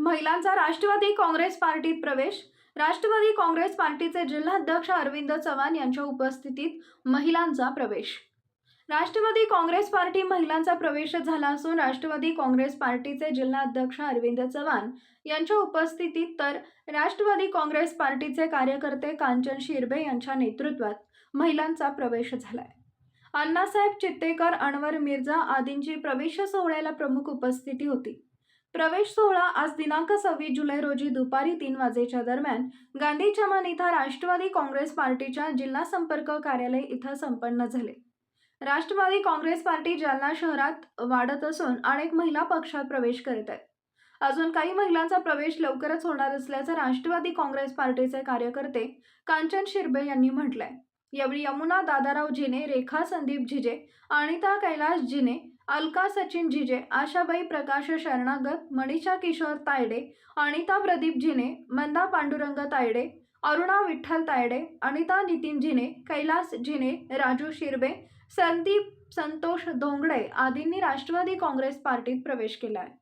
महिलांचा राष्ट्रवादी काँग्रेस पार्टीत प्रवेश. राष्ट्रवादी काँग्रेस पार्टीचे जिल्हाध्यक्ष अरविंद चव्हाण यांच्या उपस्थितीत महिलांचा प्रवेश. राष्ट्रवादी काँग्रेस पार्टी महिलांचा प्रवेश झाला असून राष्ट्रवादी काँग्रेस पार्टीचे जिल्हाध्यक्ष अरविंद चव्हाण यांच्या उपस्थितीत तर राष्ट्रवादी काँग्रेस पार्टीचे कार्यकर्ते कांचन शिरबे यांच्या नेतृत्वात महिलांचा प्रवेश झालाय. अण्णासाहेब चित्तेकर अनवर मिर्झा आदींची प्रवेश सोहळ्याला प्रमुख उपस्थिती होती. प्रवेश सोहळा आज दिनांक सव्वीस जुलै रोजी दुपारी तीन वाजेच्या दरम्यान गांधी चमन इथं राष्ट्रवादी काँग्रेस पार्टीच्या जिल्हा संपर्क कार्यालय इथं संपन्न झाले. राष्ट्रवादी काँग्रेस पार्टी जालना शहरात वाढत असून अनेक महिला पक्षात प्रवेश करीत आहेत. अजून काही महिलांचा प्रवेश लवकरच होणार असल्याचं राष्ट्रवादी काँग्रेस पार्टीचे कार्यकर्ते कांचन शिरबे यांनी म्हटलंय. यावेळी यमुना दादाराव जिने रेखा संदीप झिजे अनिता कैलास जिने अलका सचिन जिजे आशाबाई प्रकाश शरणागत मणिषा किशोर तायडे अनिता प्रदीप जिने मंदा पांडुरंग तायडे अरुणा विठ्ठल तायडे अनिता नितीन जिने कैलास जिने राजू शिरबे संदीप संतोष धोंगडे आदींनी राष्ट्रवादी काँग्रेस पार्टीत प्रवेश केला आहे